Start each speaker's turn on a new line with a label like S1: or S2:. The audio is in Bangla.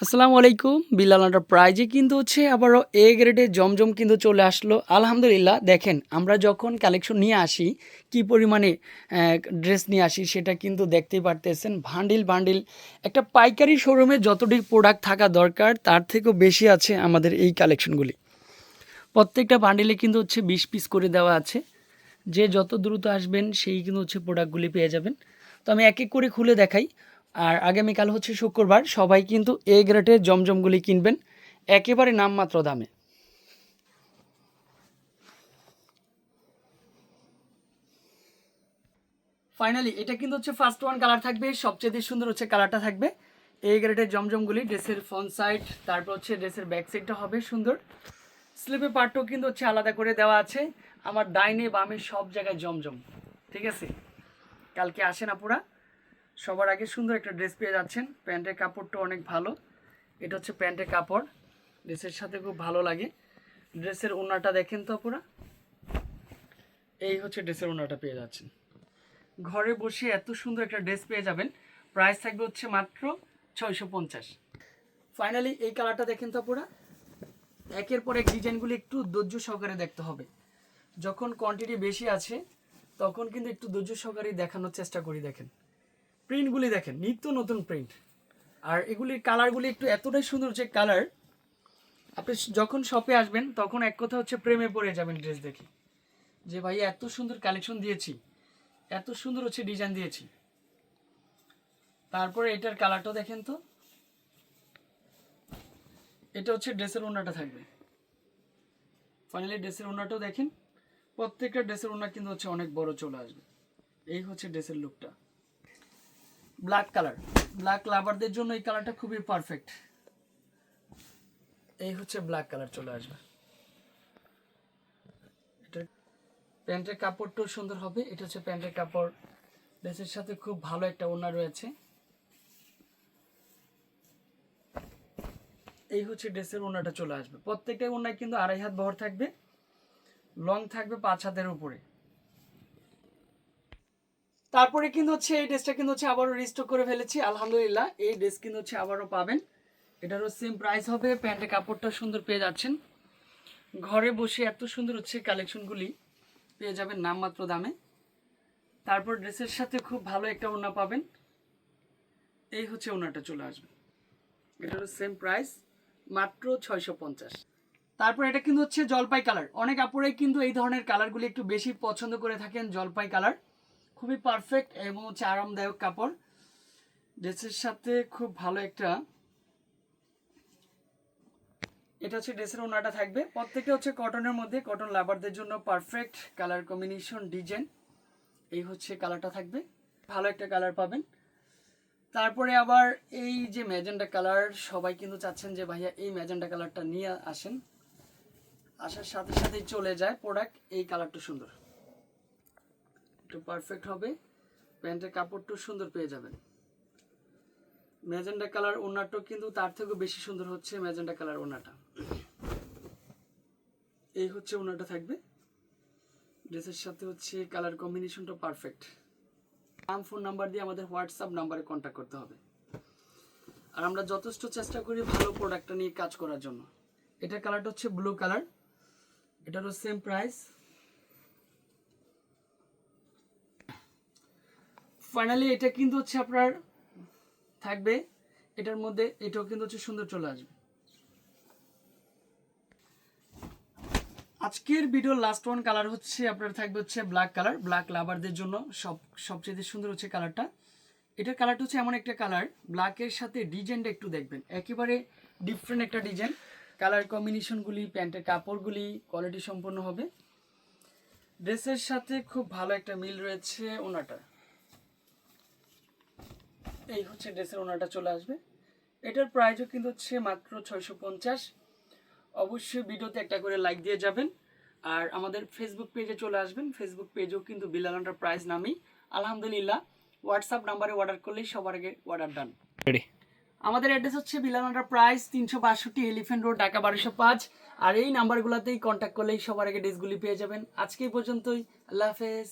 S1: আসসালামু আলাইকুম। বিল্লাল প্রাইজে কিন্তু হচ্ছে আবারও এ গ্রেডে জমজম কিন্তু চলে আসলো। আলহামদুলিল্লাহ, দেখেন, আমরা যখন কালেকশন নিয়ে আসি, কি পরিমাণে ড্রেস নিয়ে আসি সেটা কিন্তু দেখতেই পারতেছেন। ভান্ডিল বান্ডিল একটা পাইকারি শোরুমে যতটি প্রোডাক্ট থাকা দরকার, তার থেকেও বেশি আছে আমাদের এই কালেকশনগুলি প্রত্যেকটা বান্ডিলে কিন্তু হচ্ছে বিশ পিস করে দেওয়া আছে। যে যত দ্রুত আসবেন, সেই কিন্তু হচ্ছে প্রোডাক্টগুলি পেয়ে যাবেন। তো আমি এক এক করে খুলে দেখাই। আর আগামীকাল হচ্ছে শুক্রবার, সবাই কিন্তু এ গ্রেটের জমজমগুলি কিনবেন, একেবারে নামমাত্র দামে। ফাইনালি এটা কিন্তু হচ্ছে ফার্স্ট ওয়ান কালার থাকবে, সবচেয়ে সুন্দর হচ্ছে কালারটা থাকবে। এ গ্রেডের জমজমগুলি, ড্রেসের ফ্রন্ট সাইড তারপর হচ্ছে ড্রেসের ব্যাক সাইডটা হবে সুন্দর। স্লিপের পার্টও কিন্তু হচ্ছে আলাদা করে দেওয়া আছে। আমার ডাইনে বামে সব জায়গায় জমজম, ঠিক আছে? কালকে আসেন আপুরা সবার আগে সুন্দর একটা ড্রেস পেয়ে যাচ্ছেন। প্যান্টের কাপড়টা অনেক ভালো। এটা হচ্ছে প্যান্টের কাপড়। ড্রেসের সাথে খুব ভালো লাগে। ড্রেসের ওনাটা দেখেন তো আপুরা। এই হচ্ছে ড্রেসের ওনাটা পেয়ে যাচ্ছেন। ঘরে বসে এত সুন্দর একটা ড্রেস পেয়ে যাবেন। প্রাইস থাকবে হচ্ছে মাত্র ছয়শো পঞ্চাশ। ফাইনালি এই কালারটা দেখেন তো আপুরা। একের পর এক ডিজাইনগুলি একটু ধৈর্য সহকারে দেখতে হবে। যখন কোয়ান্টিটি বেশি আছে, তখন কিন্তু একটু ধৈর্য সহকারে দেখানোর চেষ্টা করি দেখেন। প্রিন্টগুলি দেখেন, নিত্য নতুন প্রিন্ট আর এগুলির কালারগুলি একটু এতটাই সুন্দর যে কালার আপনি যখন শপে আসবেন, তখন এক কথা হচ্ছে প্রেমে পড়ে যাবেন ড্রেস দেখে। যে ভাই, এত সুন্দর কালেকশন দিয়েছি, এত সুন্দর হচ্ছে ডিজাইন দিয়েছি। তারপরে এটার কালারটাও দেখেন তো। এটা হচ্ছে ড্রেসের ওনাটা থাকবে। ফাইনালি ড্রেসের ওনাটাও দেখেন। প্রত্যেকটা ড্রেসের ওনা কিন্তু হচ্ছে অনেক বড় চলে আসবে। এই হচ্ছে ড্রেসের লুকটা ব্ল্যাক কালার ব্ল্যাক লাভারদের জন্য এই কালারটা খুবই পারফেক্ট এই হচ্ছে ব্ল্যাক কালার চলে আসবে। এটা প্যান্টের কাপড়টাও সুন্দর হবে। এটা হচ্ছে প্যান্টের কাপড়। ড্রেসের সাথে খুব ভালো একটা ওনা রয়েছে। এই হচ্ছে ড্রেসের ওনাটা চলে আসবে। প্রত্যেকটা ওনায় কিন্তু আড়াই হাত বহর থাকবে। লং থাকবে পাঁচ হাতের উপরে। তারপরে কিন্তু হচ্ছে এই ড্রেসটা কিন্তু হচ্ছে আবারও রিস্টক করে ফেলেছি, আলহামদুলিল্লাহ। এই ড্রেস কিন্তু হচ্ছে আবারও পাবেন। এটারও সেম প্রাইস হবে, প্যান্টের কাপড়টা সুন্দর পেয়ে যাচ্ছেন। ঘরে বসে এত সুন্দর হচ্ছে কালেকশনগুলি পেয়ে যাবেন নামমাত্র দামে। তারপর ড্রেসের সাথে খুব ভালো একটা ওনা পাবেন। এই হচ্ছে ওনাটা চলে আসবে। এটারও সেম প্রাইস মাত্র ছয়শো পঞ্চাশ। তারপর এটা কিন্তু হচ্ছে জলপাই কালার অনেক আপুরাই কিন্তু এই ধরনের কালারগুলি একটু বেশি পছন্দ করে থাকেন জলপাই কালার খুবই পারফেক্ট এবং হচ্ছে আরামদায়ক কাপড়। ড্রেসের সাথে খুব ভালো একটা এটা হচ্ছে ড্রেসের ওনাটা থাকবে। প্রত্যেকটা হচ্ছে কটনের মধ্যে কটন লাভারদের জন্য পারফেক্ট কালার কম্বিনেশন ডিজাইন এই হচ্ছে কালারটা থাকবে। ভালো একটা কালার পাবেন। তারপরে আবার এই যে ম্যাজেন্ডা কালার সবাই কিন্তু চাচ্ছেন যে ভাইয়া এই ম্যাজেন্ডা কালারটা নিয়ে আসেন। আসার সাথে সাথেই চলে যায় প্রোডাক্ট এই কালারটা সুন্দর। একটু পারফেক্ট হবে। প্যান্টের কাপড়টাও সুন্দর পেয়ে যাবেন। ম্যাজেন্ডা কালার ওনারটাও কিন্তু তার থেকেও বেশি সুন্দর হচ্ছে ম্যাজেন্ডা কালার ওনাটা এই হচ্ছে ওনাটা থাকবে। ড্রেসের সাথে হচ্ছে কালার কম্বিনেশনটা পারফেক্ট নাম ফোন নাম্বার দিয়ে আমাদের হোয়াটসঅ্যাপ নাম্বারে কন্ট্যাক্ট করতে হবে। আর আমরা যথেষ্ট চেষ্টা করি ভালো প্রোডাক্টটা নিয়ে কাজ করার জন্য। এটার কালারটা হচ্ছে ব্লু কালার এটারও সেম প্রাইস ফাইনালি এটা কিন্তু হচ্ছে আপনার থাকবে। এটার মধ্যে এটাও কিন্তু হচ্ছে সুন্দর চলে আসবে। আজকের ভিডিওর লাস্ট ওয়ান কালার হচ্ছে, আপনার থাকবে হচ্ছে ব্ল্যাক কালার ব্ল্যাক লাভারদের জন্য সব, সবচেয়ে সুন্দর হচ্ছে কালারটা এটার কালারটা হচ্ছে এমন একটা কালার ব্ল্যাকের সাথে ডিজাইনটা একটু দেখবেন। একেবারে ডিফারেন্ট একটা ডিজাইন কালার কম্বিনেশনগুলি প্যান্টের কাপড়গুলি কোয়ালিটি সম্পন্ন হবে। ড্রেসের সাথে খুব ভালো একটা মিল রয়েছে ওনাটা এই হচ্ছে ড্রেসের ওনাটা চলে আসবে। এটার প্রাইসও কিন্তু হচ্ছে মাত্র ছয়শো পঞ্চাশ। অবশ্যই ভিডিওতে একটা করে লাইক দিয়ে যাবেন। আর আমাদের ফেসবুক পেজে চলে আসবেন। ফেসবুক পেজেও কিন্তু বিলাল প্রাইস নামেই। আলহামদুলিল্লাহ হোয়াটসঅ্যাপ নাম্বারে অর্ডার করলেই সবার আগে অর্ডার ডান আমাদের অ্যাড্রেস হচ্ছে বিলাল প্রাইস তিনশো বাষট্টি এলিফেন্ট রোড ঢাকা বারোশো পাঁচ। আর এই নাম্বারগুলোতেই কন্ট্যাক্ট করলেই সবার আগে ড্রেসগুলি পেয়ে যাবেন। আজকে পর্যন্তই। আল্লাহ হাফেজ।